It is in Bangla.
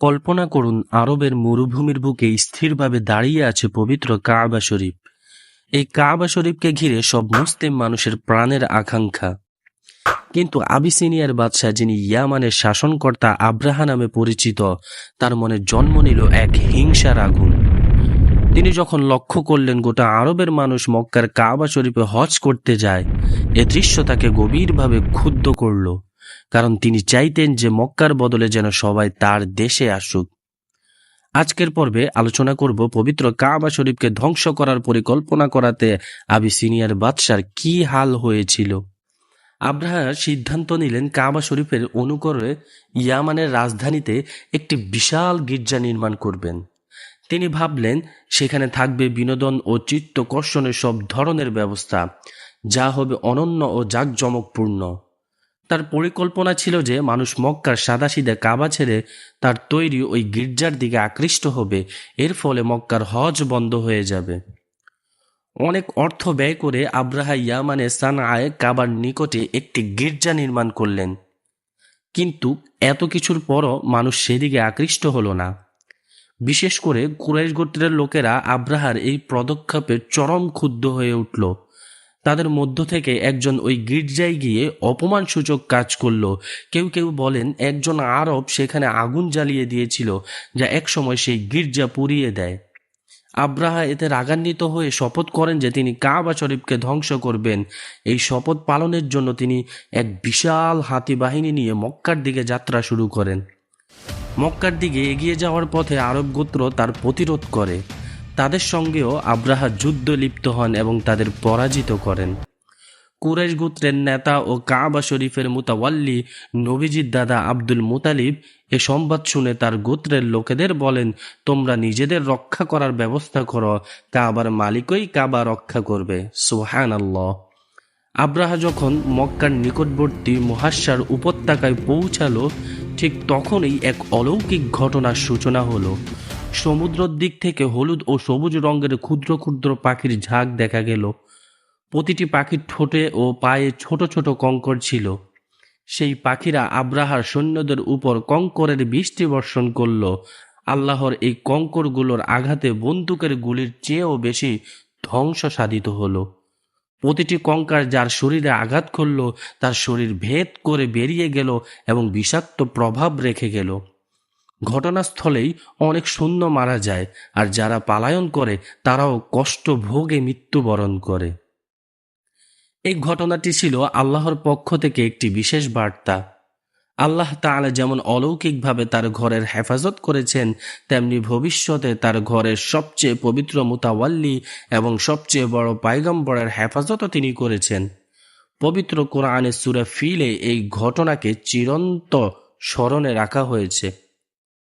কল্পনা করুন, আরবের মরুভূমির বুকে স্থিরভাবে দাঁড়িয়ে আছে পবিত্র কাবা শরীফ। এই কাবা শরীফকে ঘিরে সব মুসলিম মানুষের প্রাণের আকাঙ্ক্ষা। কিন্তু আবিসিনিয়ার বাদশাহ, যিনি ইয়ামানের শাসনকর্তা আব্রাহা নামে পরিচিত, তার মনে জন্ম নিল এক হিংসার আগুন তিনি যখন লক্ষ্য করলেন গোটা আরবের মানুষ মক্কার কাবা শরীফে হজ করতে যায়, এ দৃশ্য তাকে গভীরভাবে ক্ষুব্ধ করল। কারণ তিনি চাইতেন যে মক্কার বদলে যেন সবাই তার দেশে আসুক। আজকের পর্বে আলোচনা করব পবিত্র কাবা শরীফকে ধ্বংস করার পরিকল্পনা করাতে আবিসিনিয়ার বাদশার কি হাল হয়েছিল। আব্রাহা সিদ্ধান্ত নিলেন কাবা শরীফের অনুকরণে ইয়ামানের রাজধানীতে একটি বিশাল গির্জা নির্মাণ করবেন। তিনি ভাবলেন, সেখানে থাকবে বিনোদন ও চিত্তকর্ষণের সব ধরনের ব্যবস্থা, যা হবে অনন্য ও জাঁকজমকপূর্ণ। তার পরিকল্পনা ছিল যে মানুষ মক্কার সাদাসিদে কাবা ছেড়ে তার তৈরি ওই গির্জার দিকে আকৃষ্ট হবে। এর ফলে মক্কার হজ বন্ধ হয়ে যাবে। অনেক অর্থ ব্যয় করে আব্রাহা ইয়ামানে সানায় কাবার নিকটে একটি গির্জা নির্মাণ করলেন। কিন্তু এত কিছুর পরও মানুষ সেদিকে আকৃষ্ট হলো না। বিশেষ করে কুরাইশ গোত্রের লোকেরা আব্রাহার এই পদক্ষেপে চরম ক্ষুব্ধ হয়ে উঠল। তাদের মধ্য থেকে একজন ওই গির্জায় গিয়ে অপমানসূচক কাজ করল। কেউ কেউ বলেন, একজন আরব সেখানে আগুন জ্বালিয়ে দিয়েছিল, যা একসময় সেই গির্জা পুড়িয়ে দেয়। আব্রাহা এতে রাগান্বিত হয়ে শপথ করেন যে তিনি কাবা শরীফকে ধ্বংস করবেন। এই শপথ পালনের জন্য তিনি এক বিশাল হাতি বাহিনী নিয়ে মক্কার দিকে যাত্রা শুরু করেন। মক্কার দিকে এগিয়ে যাওয়ার পথে আরব গোত্র তার প্রতিরোধ করে। তাদের সঙ্গেও আব্রাহা যুদ্ধ লিপ্ত হন এবং তাদের পরাজিত করেন। কুরাইশ গোত্রের নেতা ও কাবা শরীফের মুতাওয়াল্লি নবীজির দাদা আব্দুল মুতালিব এ সংবাদ শুনে তার গোত্রের লোকেদের বলেন, তোমরা নিজেদের রক্ষা করার ব্যবস্থা করো, কাবার মালিকই কাবা রক্ষা করবে। সোহান আল্লাহ আব্রাহা যখন মক্কার নিকটবর্তী মহাশ্বার উপত্যকায় পৌঁছালো, ঠিক তখনই এক অলৌকিক ঘটনার সূচনা হলো। সমুদ্রের দিক থেকে হলুদ ও সবুজ রঙের ক্ষুদ্র ক্ষুদ্র পাখির ঝাঁক দেখা গেল। প্রতিটি পাখির ঠোঁটে ও পায়ে ছোট ছোট কঙ্কর ছিল। সেই পাখিরা আব্রাহার সৈন্যদের উপর কঙ্করের বৃষ্টি বর্ষণ করল। আল্লাহর এই কঙ্করগুলোর আঘাতে বন্দুকের গুলির চেয়েও বেশি ধ্বংস সাধিত হলো। প্রতিটি কঙ্কার যার শরীরে আঘাত করল, তার শরীর ভেদ করে বেরিয়ে গেল এবং বিষাক্ত প্রভাব রেখে গেল। ঘটনাস্থলেই অনেক শূন্য মারা যায় আর যারা পালায়ন করে, তারাও কষ্ট ভোগে মৃত্যুবরণ করে। এই ঘটনাটি ছিল আল্লাহর পক্ষ থেকে একটি বিশেষ বার্তা। আল্লাহ তাআলা যেমন অলৌকিকভাবে তার ঘরের হেফাজত করেছেন, তেমনি ভবিষ্যতে তার ঘরের সবচেয়ে পবিত্র মুতাওয়াল্লি এবং সবচেয়ে বড় পাইগম্বরের হেফাজতও তিনি করেছেন। পবিত্র কোরআনে সুরা ফিলে এই ঘটনাকে চিরন্ত স্মরণে রাখা হয়েছে।